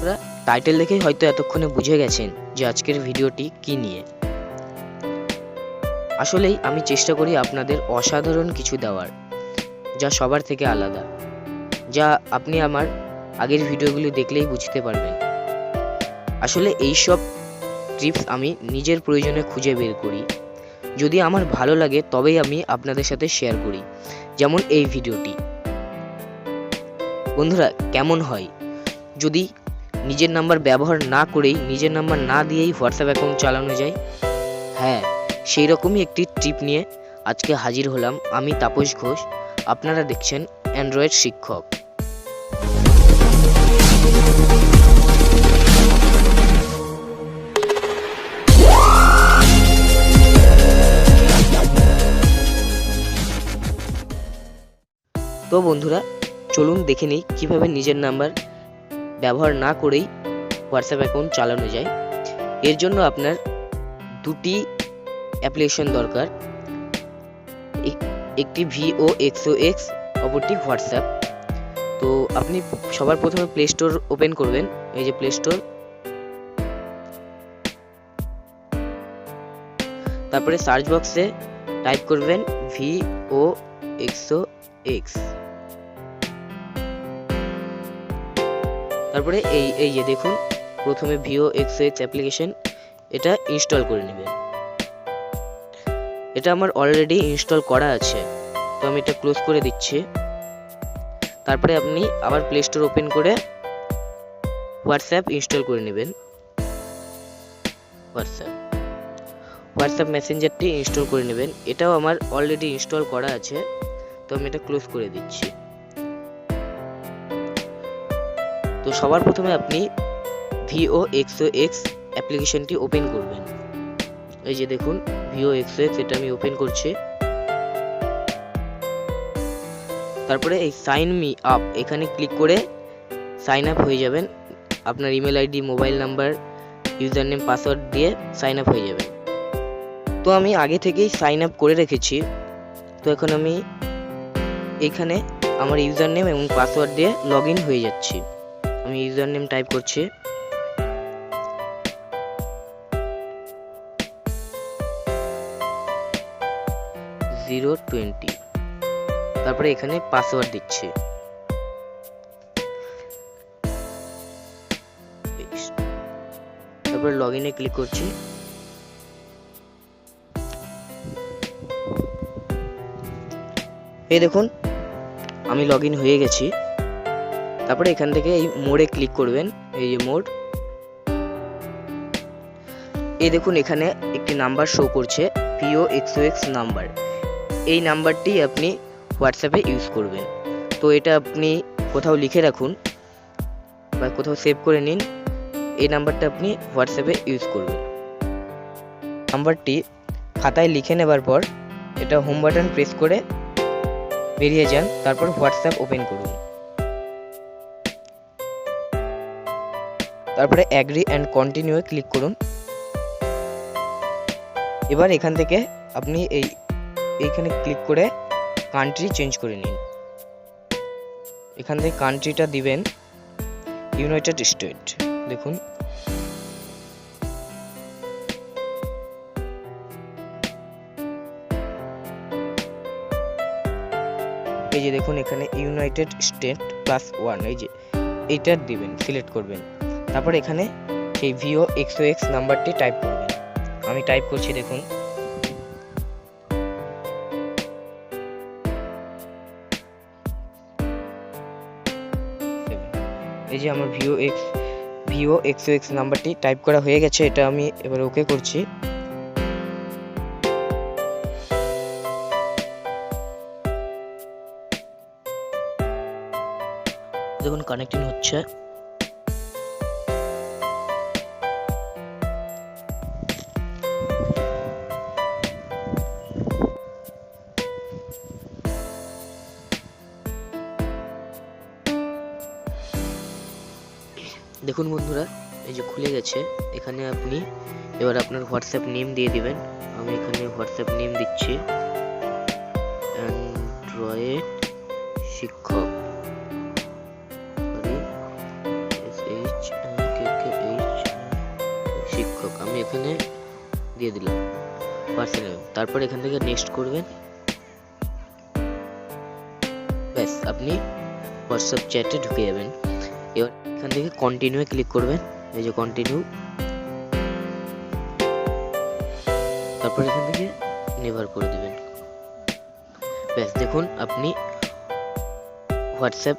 আপনারা টাইটেল দেখেই হয়তো এতক্ষণে বুঝে গেছেন যে আজকের ভিডিওটি কি নিয়ে। আসলেই আমি চেষ্টা করি আপনাদের অসাধারণ কিছু দেওয়ার, যা সবার থেকে আলাদা, যা আপনি আমার আগের ভিডিওগুলি দেখলেই বুঝতে পারবেন। আসলে এই সব টিপস আমি নিজের প্রয়োজনে খুঁজে বের করি। যদি আমার ভালো লাগে তবেই আমি আপনাদের সাথে শেয়ার করি, যেমন এই ভিডিওটি। বন্ধুরা, কেমন হয়? যদি নিজের নাম্বার ব্যবহার না করেই, নিজের নাম্বার না দিয়েই হোয়াটসঅ্যাপ অ্যাকাউন্ট চালানো যায়। হ্যাঁ সেই রকমই একটি ট্রিপ নিয়ে আজকে হাজির হলাম আমি তাপস ঘোষ। আপনারা দেখছেন অ্যান্ড্রয়েড শিক্ষক। তো বন্ধুরা, চলুন দেখে নিই কীভাবে নিজের নাম্বার ব্যবহার না করেই হোয়াটসঅ্যাপ অ্যাকাউন্ট চালানো যায়। এর জন্য আপনার দুটি অ্যাপ্লিকেশন দরকার। এক- একটি ভিও এক্সও এক্স অপরটি হোয়াটসঅ্যাপ। তো আপনি সবার প্রথমে প্লে স্টোর ওপেন করবেন। এই যে প্লে স্টোর তারপরে সার্চ বক্সে টাইপ করবেন ভিও এক্সও এক্স তারপরে এই এই যে দেখুন, প্রথমে ভিও এক্স অ্যাপ্লিকেশন এটা ইনস্টল করে নেবেন এটা আমার অলরেডি ইনস্টল করা আছে, তো আমি এটা ক্লোজ করে দিচ্ছি। তারপরে আপনি আবার প্লে স্টোর ওপেন করে হোয়াটসঅ্যাপ ইনস্টল করে নেবেন। হোয়াটসঅ্যাপ হোয়াটসঅ্যাপ মেসেঞ্জারটি ইনস্টল করে নেবেন। এটাও আমার অলরেডি ইনস্টল করা আছে, তো আমি এটা ক্লোজ করে দিচ্ছি। তো সবার প্রথমে আপনি ভিও এক্সও এক্স অ্যাপ্লিকেশনটি ওপেন করবেন। এই যে দেখুন ভিও এক্সও এক্স এটা আমি ওপেন করছি। তারপরে এই সাইন মি আপ এখানে ক্লিক করে সাইন আপ হয়ে যাবেন। আপনার email ID mobile number username password দিয়ে সাইন আপ হয়ে যাবে তো আমি আগে থেকেই সাইন আপ করে রেখেছি। তো এখন আমি এখানে আমার ইউজার নেম এবং পাসওয়ার্ড দিয়ে লগ হয়ে যাচ্ছি। আমি ইউজার নেম টাইপ করছি। Zero twenty. তারপরে এখানে পাসওয়ার্ড দিচ্ছি। তারপরে লগ ইনে ক্লিক করছি। এই দেখুন, আমি লগ হয়ে গেছি। তারপরে এখান থেকে এই মোড়ে ক্লিক করবেন, এই যে মোড। এই দেখুন এখানে একটি নাম্বার শো করছে পিও এক্সও এক্স নাম্বার এই নাম্বারটি আপনি হোয়াটসঅ্যাপে ইউজ করবেন। তো এটা আপনি কোথাও লিখে রাখুন বা কোথাও সেভ করে নিন, এই নাম্বারটা আপনি হোয়াটসঅ্যাপে ইউজ করবেন। নাম্বারটি খাতায় লিখে নেবার পর এটা হোম বাটন প্রেস করে বেরিয়ে যান, তারপর হোয়াটসঅ্যাপ ওপেন করুন। তারপরে অ্যাগ্রি অ্যান্ড কন্টিনিউ ক্লিক করুন। এবার এখান থেকে আপনি এই, এইখানে ক্লিক করে কান্ট্রি চেঞ্জ করে নিন। এখান থেকে কান্ট্রিটা দিবেন ইউনাইটেড স্টেট দেখুন। এই যে দেখুন এখানে ইউনাইটেড স্টেট প্লাস ওয়ান এই যে এইটার দিবেন সিলেক্ট করবেন। তারপর এখানে সেই ভিও এক্সও এক্স নাম্বারটি টাইপ করবেন আমি টাইপ করছি, দেখুন। এই যে আমার ভিও এক্স, ভিও এক্সও এক্স নাম্বারটি টাইপ করা হয়ে গেছে, এটা আমি এবার ওকে করছি। দেখুন কানেক্টিং হচ্ছে। দেখুন বন্ধুরা, এই যে খুলে গেছে। এখানে আপনি এবার আপনার হোয়াটসঅ্যাপ নেম দিয়ে দিবেন। আমি এখানে হোয়াটসঅ্যাপ নেম দিচ্ছি। অ্যান্ড্রয়েড শিক্ষক। এইচ আমি এখানে দিয়ে দিলাম। পার্সোনাল তারপর এখান থেকে নেক্সট করবেন। ব্যাস, আপনি হোয়াটসঅ্যাপ চ্যাটে ঢুকে যাবেন। এখান থেকে কন্টিনিউয়ে ক্লিক করবেন। এই যে কন্টিনিউ তারপর এখান থেকে নেভার করে দেবেন। ব্যাস, দেখুন, আপনি হোয়াটসঅ্যাপ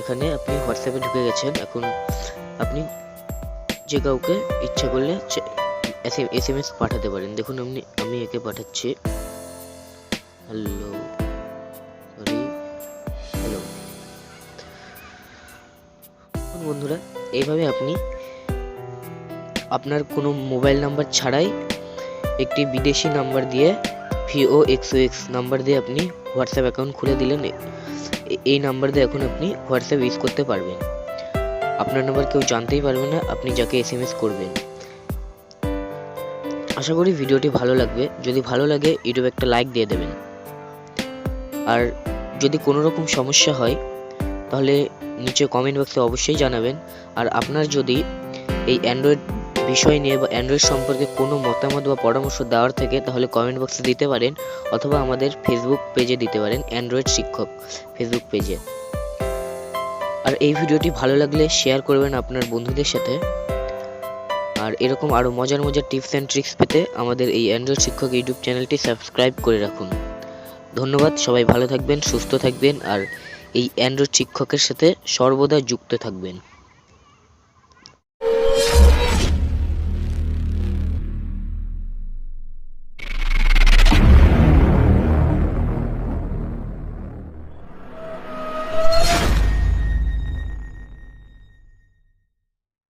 এখানে আপনি হোয়াটসঅ্যাপে ঢুকে গেছেন। এখন আপনি যে কাউকে ইচ্ছা করলে এস এম এস পাঠাতে পারেন। দেখুন, আপনি, আমি একে পাঠাচ্ছি। হ্যালো বন্ধুরা এইভাবে আপনি আপনার কোনো মোবাইল নাম্বার ছাড়াই একটি বিদেশি নাম্বার দিয়ে ভিও এক্সও এক্স নাম্বার দিয়ে আপনি হোয়াটসঅ্যাপ অ্যাকাউন্ট খুলে দিলেন। এই নাম্বার দিয়ে এখন আপনি হোয়াটসঅ্যাপ ইউজ করতে পারবেন। আপনার নাম্বার কেউ জানতেই পারবে না, আপনি যাকে এস এম এস করবেন। আশা করি ভিডিওটি ভালো লাগবে। যদি ভালো লাগে, ইউটিউবে একটা লাইক দিয়ে দেবেন। আর যদি কোনো রকম সমস্যা হয় তাহলে নিচে কমেন্ট বক্সে অবশ্যই জানাবেন। আর আপনার যদি এই অ্যান্ড্রয়েড বিষয় নিয়ে বা অ্যান্ড্রয়েড সম্পর্কে কোনো মতামত বা পরামর্শ দেওয়ার থেকে, তাহলে কমেন্ট বক্সে দিতে পারেন অথবা আমাদের ফেসবুক পেজে দিতে পারেন অ্যান্ড্রয়েড শিক্ষক ফেসবুক পেজে আর এই ভিডিওটি ভালো লাগলে শেয়ার করবেন আপনার বন্ধুদের সাথে। আর এরকম আরও মজার মজার টিপস অ্যান্ড ট্রিক্স পেতে আমাদের এই অ্যান্ড্রয়েড শিক্ষক ইউটিউব চ্যানেলটি সাবস্ক্রাইব করে রাখুন। ধন্যবাদ, সবাই ভালো থাকবেন, সুস্থ থাকবেন, আর এই অ্যান্ড্রয়েড শিক্ষকের সাথে সর্বদা যুক্ত থাকবেন।